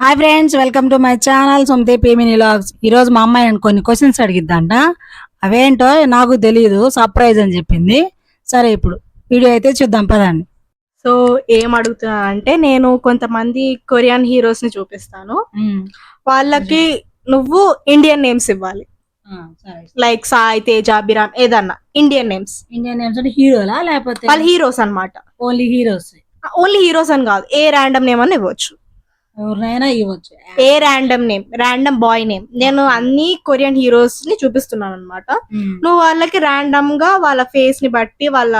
Hi friends welcome to my channel సొంతే పేమిని logs ఈ రోజు మా అమ్మాయి కొన్ని క్వశ్చన్స్ అడిగిద్దంట. అవేంటో నాకు తెలియదు సర్ప్రైజ్ అని చెప్పింది. సరే ఇప్పుడు వీడియో అయితే చూద్దాం పదండి. సో ఏం అడుగుతున్నా అంటే నేను కొంతమంది కొరియన్ హీరోస్ని చూపిస్తాను. వాళ్ళకి నువ్వు ఇండియన్ నేమ్స్ ఇవ్వాలి. సరే. లైక్ సాయి తేజ అభిరామ్ ఏదన్నా ఇండియన్ నేమ్స్ ఇండియన్ నేమ్స్ అంటే హీరోలా లేకపోతే వాళ్ళ హీరోస్ అన్నమాట. ఓన్లీ హీరోస్ ఓన్లీ హీరోస్ అని కాదు ఏ ర్యాండమ్ నేమ్ అని ఇవ్వచ్చు. ఎవరినైనా ఇవ్వచ్చు. A random name random boy name నేను అన్ని కొరియన్ హీరోస్ని చూపిస్తున్నాను అనమాట నువ్వు వాళ్ళకి ర్యాండమ్గా వాళ్ళ ఫేస్ని బట్టి వాళ్ళ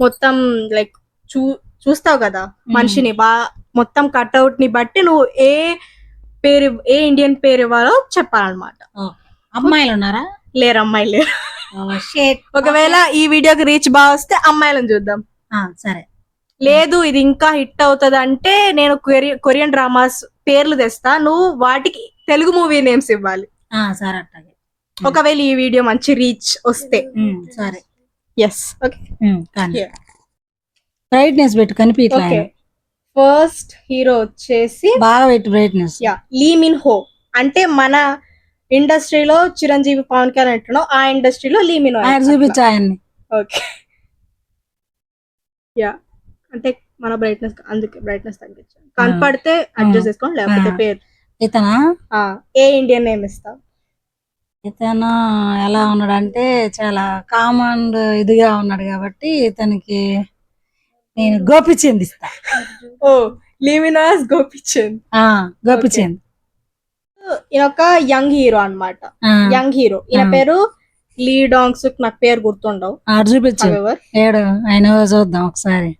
మొత్తం లైక్ చూ చూస్తావు కదా? మనిషిని బా మొత్తం కట్అవుట్ని బట్టి నువ్వు ఏ పేరు ఏ ఇండియన్ పేరు ఇవ్వాలో చెప్పాలన్నమాట. అమ్మాయిలు ఉన్నారా? లేరు అమ్మాయి లేరు. ఒకవేళ ఈ వీడియోకి రీచ్ బాగా వస్తే అమ్మాయిలను చూద్దాం. సరే. లేదు ఇది ఇంకా హిట్ అవుతుంది అంటే నేను కొరి- కొరియన్ డ్రామాస్ పేర్లు తెస్తా. నువ్వు వాటికి తెలుగు మూవీ నేమ్స్ ఇవ్వాలి. సరే ఒకవేళ ఈ వీడియో మంచి రీచ్ వస్తే. సరే. Yes okay. బ్రైట్నెస్ పెట్టు కనిపించట్లే ఫస్ట్ హీరో వచ్చేసి బాగా పెట్టు బ్రైట్నెస్. యా లీ మిన్ హో అంటే మన ఇండస్ట్రీలో చిరంజీవి పవన్ కళ్యాణ్ అంటున్నావు ఆ ఇండస్ట్రీలో లీ మిన్ చూపించు ఆయన్ని. ఓకే యా అంటే మన బ్రైట్నెస్ అందుకే బ్రైట్నెస్ తగ్గించాం కనపడితే అడ్జస్ట్ చేసుకోండి లేకపోతే. పేరు. ఇతనా? ఏ ఇండియన్ నేమ్ ఇస్తావు? ఇతను ఎలా ఉన్నాడంటే చాలా కామన్ ఇదిగా ఉన్నాడు కాబట్టి ఇతనికి నేను గోపిచంద్ ఇస్తా. ఓ లీమినాస్ గోపిచంద్ ఆ గోపిచంద్ ఈయన ఒక యంగ్ హీరో అన్నమాట. ఆ, యంగ్ హీరో. ఈయన. పేరు లీ డాంగ్స్ నాకు పేరు గుర్తుండవు. చూపించు. ఆయన చూద్దాం ఒకసారి.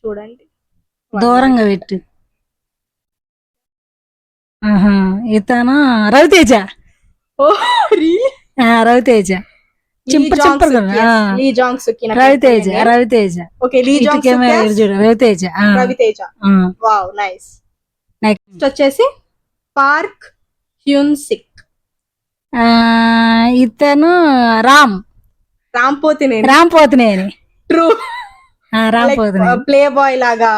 చూడండి. దూరంగా పెట్టు. ఆహా ఇతను రవితేజ. రవితేజ. చింప చింపరు రవితేజ రవితేజ. ఓకే చూడు Raviteja. Raviteja. Wow nice. Next వచ్చేసి పార్క్ హ్యూన్ సిక్ ఆ, ఇతను రామ్. రాంపోతి నేను Ram Pothineni true. Ram play boy లాగా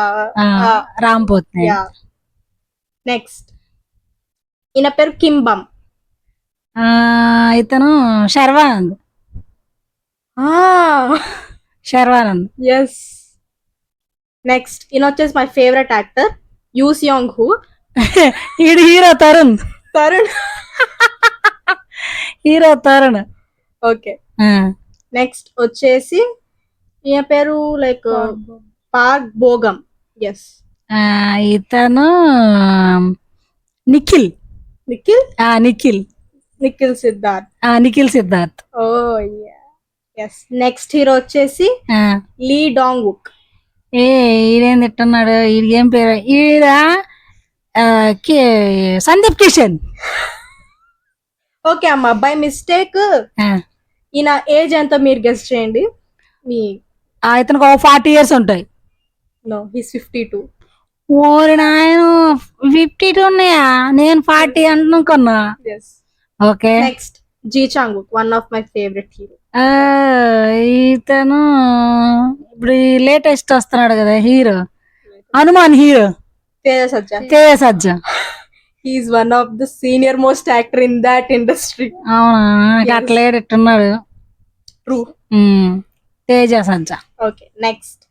రామ్ నెక్స్ట్ ఈయన పేరు కింబమ్ ఆ, ఇతను శర్వానంద్. శర్వానంద్. ఎస్ నెక్స్ట్ ఈయన వచ్చేసి my favourite actor use young who ఈడు hero Tarun. Tarun. Hero Tarun. Okay next వచ్చేసి ఈయన పేరు లైక్ పార్క్ బోగమ్ ఎస్ ఇతను నిఖిల్. నిఖిల్? ఆ నిఖిల్. నిఖిల్ సిద్ధార్థ్. ఆ Nikhil Siddharth. Oh yes next hero వచ్చేసి లీ డాంగ్ వుక్ ఏ ఈడేం తిట్టున్నాడు? ఏం పేరు? ఈడ సందీప్ కిషన్. ఓకే అమ్మా. బై మిస్టేక్ ఈయన ఏజ్ ఎంత మీరు గెస్ట్ చేయండి? మీ ఇతనికి ఒక ఫార్టీ ఇయర్స్ ఉంటాయి. నో హీస్ ఫిఫ్టీ టూ ఓరి నాయన ఫిఫ్టీ టూ ఉన్నాయా? నేను ఫార్టీ అనుకున్నా okay. Next Ji Chang one of my favourite hero ఇతను ఇప్పుడు లేటెస్ట్ వస్తున్నాడు కదా hero Hanuman hero Teja Sajja Teja Sajja he's one of the senior most actor in that industry అవునా అట్లా ఏడెట్టున్నాడు true Teja Sajja okay next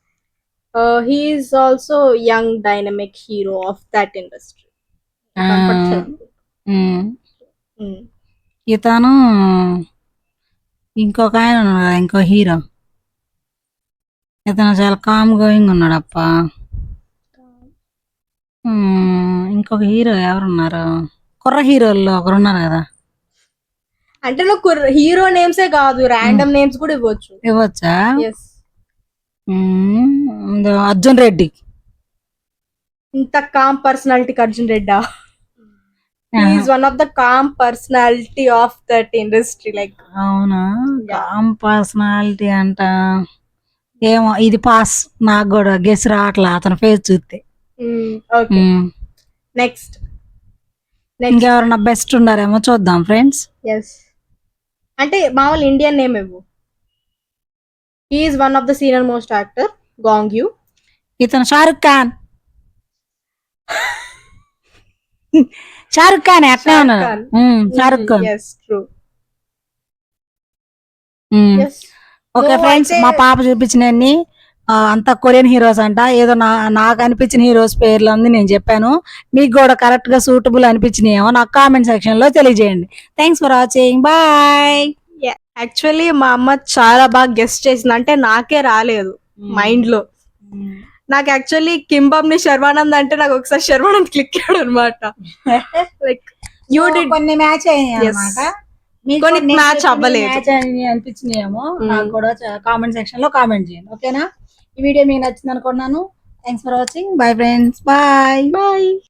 he's also young dynamic hero of that industry. ఇతను ఇంకొక ఆయన ఉన్నాడు ఇంకో hero. ఇతను చాలా calm going ఉన్నాడు అప్ప ఇంకొక హీరో ఎవరున్నారు? కుర్ర హీరోల్లో ఒకరు ఉన్నారు కదా. అంటే నువ్వు హీరో నేమ్సే కాదు ర్యాండమ్ నేమ్స్ కూడా ఇవ్వచ్చు. ఇవ్వచ్చా? అర్జున్ రెడ్డి. ఇంత కామ్ పర్సనాలిటీకి Arjun రెడ్డా? Is one of the calm personality of that industry like అవునా. కామ్ పర్సనాలిటీ అంట? ఏమో ఇది పాస్. నాకు కూడా గెస్ రావట్లే అతని ఫేస్ చూస్తే. ఓకే నెక్స్ట్ ఇంకెవరన్నా బెస్ట్ ఉన్నారేమో చూద్దాం ఫ్రెండ్స్ ఎస్ అంటే మామూలు ఇండియన్ నేమ్ ఇవ్వు. Is one of the senior most actor Gong Yoo ఇతను షారుఖ్ ఖాన్ షారుఖ్ ఖాన్ అట్లే ఉన్నాడు. Shahrukh Khan true okay friends మా పాప చూపించినన్ని అంతా కొరియన్ హీరోస్ అంట. ఏదో నా నాకు అనిపించిన హీరోస్ పేర్లు అంది నేను చెప్పాను. మీకు కూడా కరెక్ట్గా సూటబుల్ అనిపించినాయేమో నాకు కామెంట్ సెక్షన్లో తెలియజేయండి. Thanks for watching bye actually మా అమ్మ చాలా బాగా గెస్ట్ చేసింది. అంటే నాకే రాలేదు మైండ్లో. నాకు యాక్చువల్లీ కింబమ్ని శర్వానంద్ అంటే నాకు ఒకసారి శర్వానంద్ క్లిక్ అయ్యాడు అనమాట లైక్ యూ కొన్ని మ్యాచ్ కొన్ని match కొన్ని అవ్వలేదు. అనిపించినాయేమో Mm. నాకు కూడా కామెంట్ సెక్షన్లో కామెంట్ చేయండి. ఓకేనా ఈ వీడియో మీకు నచ్చింది అనుకున్నాను thanks for watching bye friends bye bye